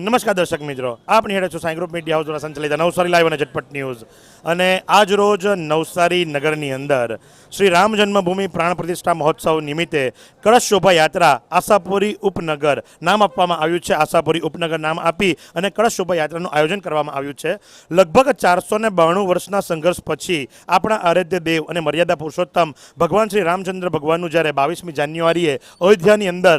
નમસ્કાર દર્શક મિત્રો. આપની હેઠળ છું સાંઈ ગ્રુપ મીડિયા હાઉસ દ્વારા સંચાલિત નવસારી લાઈવ અને ઝટપટ ન્યૂઝ. અને આજ નવસારી નગરની અંદર શ્રી રામ જન્મભૂમિ પ્રાણ પ્રતિષ્ઠા મહોત્સવ નિમિત્તે કળશ શોભાયાત્રા આશાપુરી ઉપનગર નામ આપવામાં આવ્યું છે. આશાપુરી ઉપનગર નામ આપી અને કળશ શોભાયાત્રાનું આયોજન કરવામાં આવ્યું છે. લગભગ ચારસો ને બાણું વર્ષના સંઘર્ષ પછી આપણા આરાધ્ય દેવ અને મર્યાદા પુરુષોત્તમ ભગવાન શ્રી રામચંદ્ર ભગવાનનું જ્યારે બાવીસમી જાન્યુઆરીએ અયોધ્યાની અંદર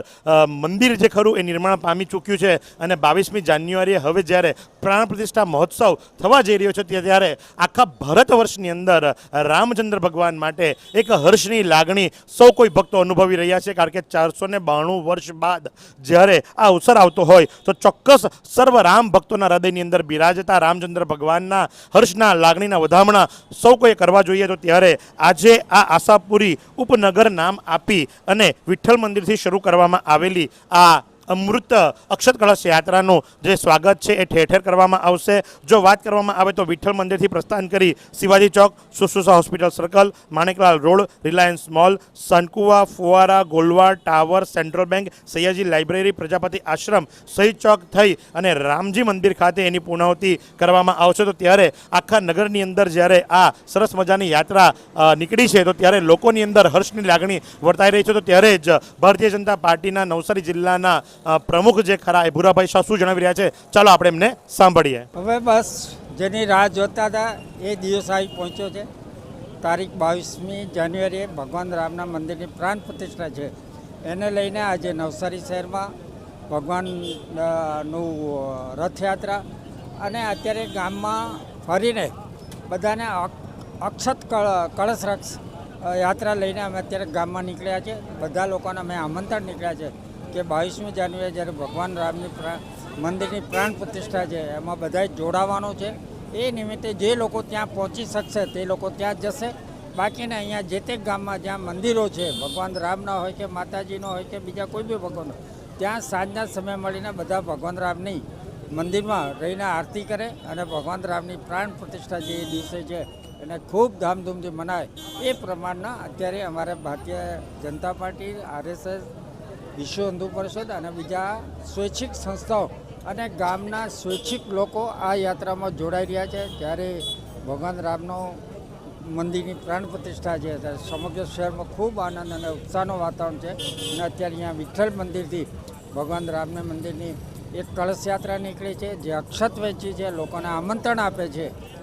મંદિર જે ખરું એ નિર્માણ પામી ચૂક્યું છે અને બાવીસમી જાન્યુઆરીએ હવે જ્યારે પ્રાણ પ્રતિષ્ઠા મહોત્સવ થવા જઈ રહ્યો છે ત્યારે આખા ભારત વર્ષની અંદર રામચંદ્ર ભગવાન માટે એક હર્ષની લાગણી સૌ કોઈ ભક્તો અનુભવી રહ્યા છે, કારણ કે ચારસો ને બાણું વર્ષ બાદ જ્યારે આ અવસર આવતો હોય, તો ચોક્કસ સર્વ રામ ભક્તોના હૃદયની અંદર બિરાજતા રામચંદ્ર ભગવાનના હર્ષના લાગણીના વધામણા સૌ કોઈએ કરવા જોઈએ. તો ત્યારે આજે આ આશાપુરી ઉપનગર નામ આપી અને વિઠ્ઠલ મંદિરથી શરૂ કરવામાં આવેલી આ અમૃત અક્ષત કળશ યાત્રાનું જે સ્વાગત છે એ ઠેર ઠેર કરવામાં આવશે. જો વાત કરવામાં આવે તો વિઠ્ઠલ મંદિરથી પ્રસ્થાન કરી Shivaji Chowk સુસુસા hospital circle, Maneklal road, Reliance mall સનકુવા ફુવારા, Golwad tower, central bank, Sayaji library, Prajapati Ashram Shahid Chowk થઈ અને રામજી મંદિર ખાતે એની પૂર્ણાહુતિ કરવામાં આવશે. તો ત્યારે આખા નગરની અંદર જ્યારે આ સરસ મજાની યાત્રા નીકળી છે, તો ત્યારે લોકોની અંદર હર્ષની લાગણી વર્તાઈ રહી છે. તો ત્યારે જ ભારતીય જનતા પાર્ટીના નવસારી જિલ્લાના પ્રમુખ જે ખરા એ ભૂરાભાઈ શાહ શું જણાવી રહ્યા છે? ચાલો આપણે એમને સાંભળીએ. હવે બસ, જેની રાહ જોતા હતા, એ દિવસ આવી પહોંચ્યો છે. તારીખ બાવીસમી જાન્યુઆરીએ ભગવાન રામના મંદિરની પ્રાણ પ્રતિષ્ઠા છે. એને લઈને આજે નવસારી શહેરમાં ભગવાનનું રથયાત્રા અને અત્યારે ગામમાં ફરીને બધાને અક- અક્ષત કળ- કળશ રક્ષ યાત્રા લઈને અમે અત્યારે ગામમાં નીકળ્યા છે. બધા લોકોને અમે આમંત્રણ નીકળ્યા છે. કે બાવીસમી જાન્યુઆરી જ્યારે ભગવાન રામની મંદિરની પ્રાણ પ્રતિષ્ઠા છે, એમાં બધાએ જોડાવાનું છે. એ નિમિત્તે જે લોકો ત્યાં પહોંચી શકશે, તે લોકો ત્યાં જશે. બાકીને અહીંયા જે તે ગામમાં જ્યાં મંદિરો છે, ભગવાન રામના હોય કે માતાજીનો હોય કે બીજા કોઈ બી ભગવાન ત્યાં સાંજના સમય મળીને બધા ભગવાન રામની મંદિરમાં રહીને આરતી કરે અને ભગવાન રામની પ્રાણ પ્રતિષ્ઠા જે દિવસે છે, એને ખૂબ ધામધૂમથી મનાય. એ પ્રમાણના અત્યારે અમારે ભારતીય જનતા પાર્ટી, આરએસએસ વિશ્વ હિન્દુ પરિષદ અને બીજા સ્વૈચ્છિક સંસ્થાઓ અને ગામના સ્વૈચ્છિક લોકો આ યાત્રામાં જોડાઈ રહ્યા છે. જ્યારે ભગવાન રામનો મંદિરની પ્રાણ પ્રતિષ્ઠા છે ત્યારે સમગ્ર શહેરમાં ખૂબ આનંદ અને ઉત્સાહનું વાતાવરણ છે. અને અત્યારે અહીંયા વિઠ્ઠલ મંદિરથી ભગવાન રામના મંદિરની એક કળશ યાત્રા નીકળી છે, જે અક્ષત વેચી છે, લોકોને આમંત્રણ આપે છે.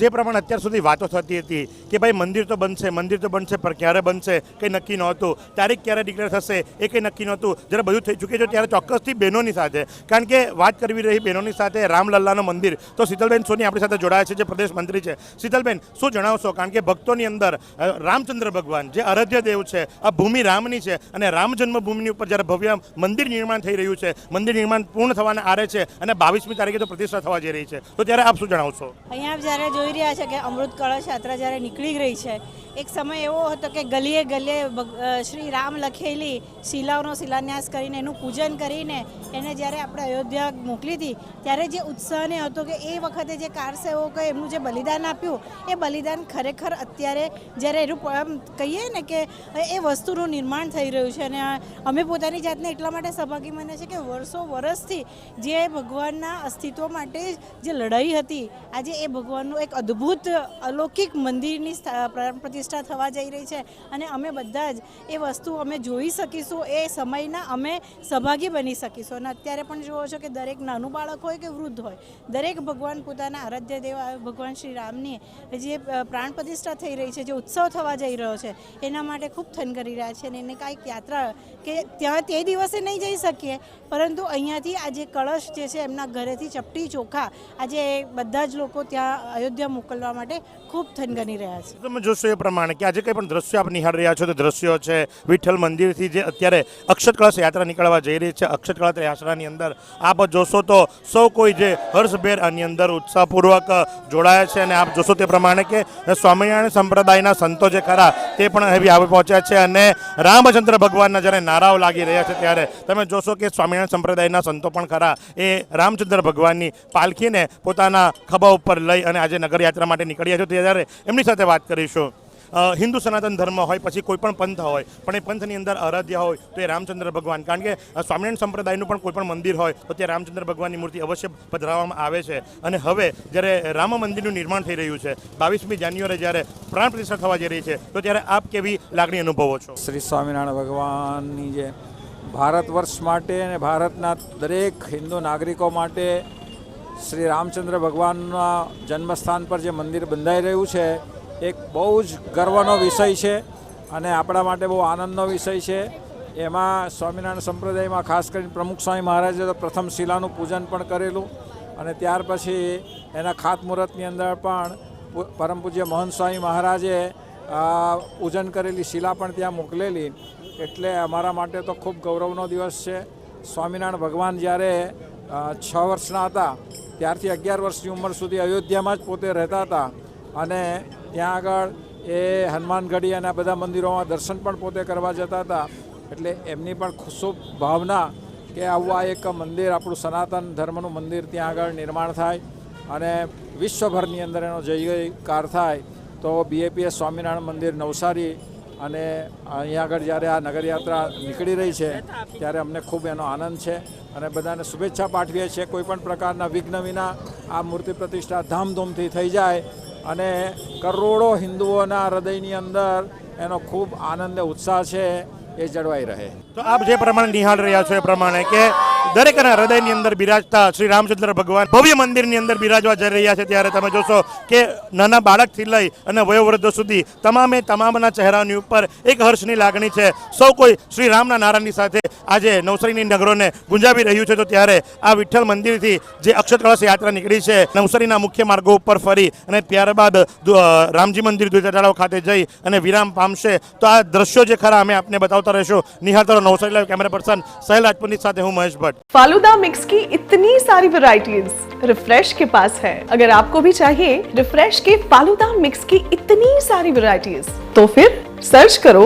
જે પ્રમાણે અત્યાર સુધી વાતો થતી હતી કે ભાઈ મંદિર તો બનશે, મંદિર તો બનશે, પણ ક્યારે બનશે, કંઈ નક્કી નહોતું. તારીખ ક્યારે ડિક્લેર થશે એ કંઈ નક્કી નહોતું. જ્યારે બધું થઈ ચૂક્યું છે ત્યારે ચોક્કસથી બહેનોની સાથે, કારણ કે વાત કરવી રહી બહેનોની સાથે રામલલ્લાનું મંદિર. તો શીતલબેન સોની આપણી સાથે જોડાયા છે, જે પ્રદેશ મંત્રી છે. શીતલબેન, શું જણાવશો? કારણ કે ભક્તોની અંદર રામચંદ્ર ભગવાન, જે અરધ્ય દેવ છે, આ ભૂમિ રામની છે અને રામ જન્મભૂમિની ઉપર જ્યારે ભવ્ય મંદિર નિર્માણ થઈ રહ્યું છે, મંદિર નિર્માણ પૂર્ણ થવાના આરે છે અને બાવીસમી તારીખે તો પ્રતિષ્ઠા થવા જઈ રહી છે. તો ત્યારે આપ શું જણાવશો? અહીંયા જ્યારે જોઈ રહ્યા છે કે અમૃત કળશ યાત્રા જ્યારે નીકળી રહી છે એક સમય એવો હતો કે ગલીએ ગલીએ શ્રી રામ લખેલી શિલાઓનો શિલાન્યાસ કરીને એનું પૂજન કરીને એને જ્યારે આપણે અયોધ્યા મોકલી હતી, ત્યારે જે ઉત્સાહને હતો કે એ વખતે જે કારસેવકોએ એમનું જે બલિદાન આપ્યું, એ બલિદાન ખરેખર અત્યારે જ્યારે એનું કહીએ ને કે એ વસ્તુનું નિર્માણ થઈ રહ્યું છે અને અમે પોતાની જાતને એટલા માટે સહભાગી માને છે કે વર્ષો વર્ષથી જે ભગવાનના અસ્તિત્વ માટે જે લડાઈ હતી, આજે એ ભગવાનનું એક અદ્ભુત અલૌકિક મંદિરની પ્રાણ પ્રતિષ્ઠા થવા જઈ રહી છે અને અમે બધા જ એ વસ્તુ અમે જોઈ શકીશું, એ સમયના અમે સહભાગી બની શકીશું. અને અત્યારે પણ જુઓ છો કે દરેક નાનું બાળક હોય કે વૃદ્ધ હોય, દરેક ભગવાન પોતાના આરાધ્ય દેવ, ભગવાન શ્રી રામની જે પ્રાણ પ્રતિષ્ઠા થઈ રહી છે, જે ઉત્સવ થવા જઈ રહ્યો છે, એના માટે ખૂબ થન કરી રહ્યા છે અને એને કાંઈક યાત્રા કે ત્યાં તે દિવસે નહીં જઈ શકીએ, પરંતુ અહીંયાથી આ જે કળશ જે છે એમના ઘરેથી ચપટી ચોખા આજે બધા જ લોકો ત્યાં અયોધ્યા મોકલવા માટે ખૂબ થનગની રહ્યા છે. તમે જોશો એ પ્રમાણે કે આજે કંઈ પણ દ્રશ્યો આપ નિહાળી રહ્યા છો, તો દ્રશ્યો છે વિઠ્ઠલ મંદિરથી જે અત્યારે અક્ષત કળશ યાત્રા નીકળવા જઈ રહી છે. અક્ષત કળશ યાત્રાની અંદર આપ જોશો તો સૌ કોઈ જે હર્ષભેર આની અંદર ઉત્સાહપૂર્વક જોડાયા છે અને આપ જોશો તે પ્રમાણે કે સ્વામિનારાયણ સંપ્રદાયના સંતો જે ખરા તે પણ હવે આવી પહોંચ્યા છે અને રામચંદ્ર ભગવાનના જ્યારે નારાઓ લાગી રહ્યા છે ત્યારે તમે જોશો કે સ્વામિનારાયણ સંપ્રદાયના સંતો પણ ખરા એ રામચંદ્ર ભગવાનની પાલખીને પોતાના ખભા ઉપર લઈ અને આજે નગરયાત્રા માટે નીકળ્યા છે. ત્યારે એમની સાથે વાત કરીશું. હિન્દુ સનાતન ધર્મ હોય, પછી કોઈ પણ પંથ હોય, પણ એ પંથની અંદર આરાધ્ય હોય, તો એ રામચંદ્ર ભગવાન. કારણ કે સ્વામિનારાયણ સંપ્રદાયનું પણ કોઈ પણ મંદિર હોય, તો ત્યાં રામચંદ્ર ભગવાનની મૂર્તિ અવશ્ય પધરાવવામાં આવે છે. અને હવે, જ્યારે રામ મંદિરનું નિર્માણ થઈ રહ્યું છે, બાવીસમી જાન્યુઆરી જ્યારે પ્રાણ પ્રતિષ્ઠા થવા જઈ રહી છે, તો ત્યારે આપ કેવી લાગણી અનુભવો છો? શ્રી સ્વામિનારાયણ ભગવાનની જે ભારત વર્ષ માટે અને ભારતના દરેક હિન્દુ નાગરિકો માટે શ્રી રામચંદ્ર ભગવાનના જન્મસ્થાન પર જે મંદિર બંધાઈ રહ્યું છે એક બહુ જ ગર્વનો વિષય છે અને આપણા માટે બહુ આનંદનો વિષય છે. એમાં સ્વામિનારાયણ સંપ્રદાયમાં ખાસ કરીને પ્રમુખ સ્વામી મહારાજે તો પ્રથમ શિલાનું પૂજન પણ કરેલું અને ત્યાર પછી એના ખાતમુહૂર્તની અંદર પણ પરમ પૂજ્ય મોહન સ્વામી મહારાજે પૂજન કરેલી શિલા પણ ત્યાં મોકલેલી. એટલે અમારા માટે તો ખૂબ ગૌરવનો દિવસ છે. સ્વામિનારાયણ ભગવાન જ્યારે છ વર્ષના હતા, ત્યારથી અગિયાર વર્ષની ઉંમર સુધી અયોધ્યામાં જ પોતે રહેતા હતા. અને ત્યાં આગળ એ હનુમાનગઢી અને આ બધા મંદિરોમાં દર્શન પણ પોતે કરવા જતા હતા. એટલે એમની પણ ખુશુભ ભાવના કે આવું એક મંદિર, આપણું સનાતન ધર્મનું મંદિર ત્યાં આગળ નિર્માણ થાય અને વિશ્વભરની અંદર એનો જય જયકાર થાય. તો બીએપીએસ સ્વામિનારાયણ મંદિર નવસારી અને અહીંયા આગળ જ્યારે આ નગરયાત્રા નીકળી રહી છે, ત્યારે અમને ખૂબ એનો આનંદ છે અને બધાને શુભેચ્છા પાઠવીએ છીએ. કોઈ પણ પ્રકારના વિઘ્ન વિના આ મૂર્તિ પ્રતિષ્ઠા ધામધૂમથી થઈ જાય અને કરોડો હિન્દુઓના હૃદયની અંદર એનો ખૂબ આનંદ ઉત્સાહ છે એ જળવાઈ રહે. તો આપ જે પ્રમાણે નિહાળ રહ્યા છો એ પ્રમાણે કે દરેકના હૃદયની અંદર બિરાજતા શ્રી રામચંદ્ર ભગવાન ભવ્ય મંદિરની અંદર બિરાજવા જઈ રહ્યા છે ત્યારે તમે જોશો કે નાના બાળકથી લઈ અને વયોવૃદ્ધો સુધી તમામે તમામના ચહેરાની ઉપર એક હર્ષની લાગણી છે. સૌ કોઈ શ્રી રામના નારાયણની સાથે આજે નવસારીની નગરોને ગુંજાવી રહ્યું છે તો ત્યારે આ વિઠ્ઠલ મંદિરથી જે અક્ષત કળશ યાત્રા નીકળી છે નવસારીના મુખ્ય માર્ગો ઉપર ફરી અને ત્યારબાદ દુ- અ, રામજી મંદિર દ્વિતીય તળાવ ખાતે જઈ અને વિરામ પામશે તો આ દ્રશ્યો જે ખરા અમે આપને બતાવતા રહીશું નિહાળતા રહો Navsari live camera person Sahel રાજપૂતની સાથે હું મહેશ ભટ્ટ फालूदा मिक्स की इतनी सारी वैरायटीज रिफ्रेश के पास है अगर आपको भी चाहिए रिफ्रेश के फालूदा मिक्स की इतनी सारी वैरायटीज तो फिर सर्च करो